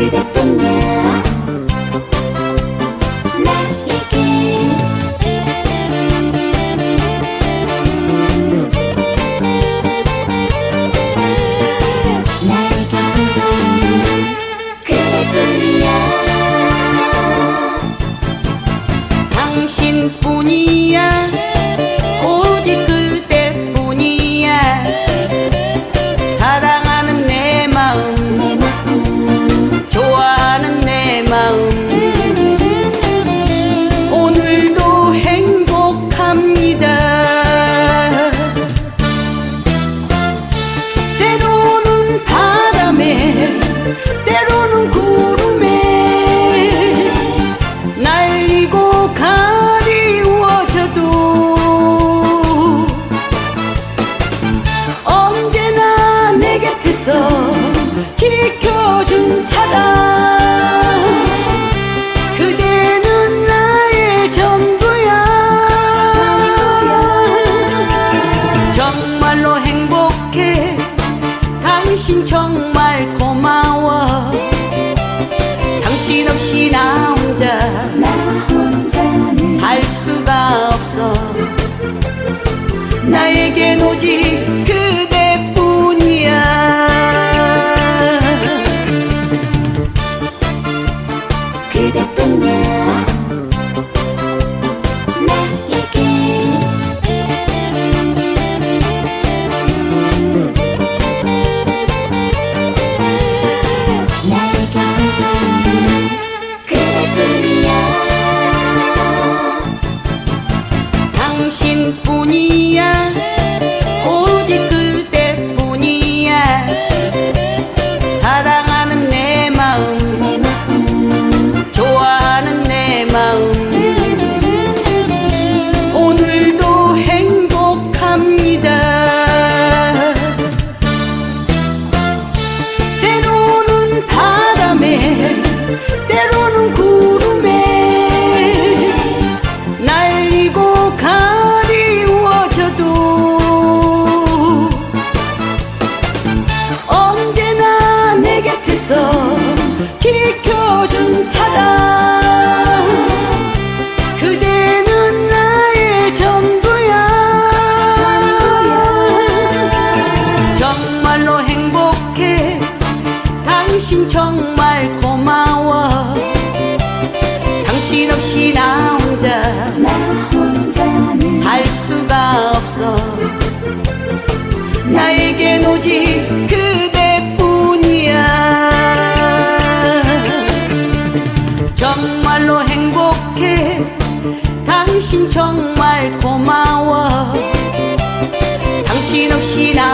그대뿐이야 당신뿐이 지켜준 사랑 그대는 나의 전부야. 정말로 행복해. 당신 정말 고마워. 당신 없이 나 그대뿐이야 나에게 나에게 온전히 그대뿐이야 당신뿐이야 당신 정말 고마워. 당신 없이 나 혼자 살 수가 없어. 나에겐 오직 그대뿐이야. 정말로 행복해. 당신 정말 고마워. 당신 없이 나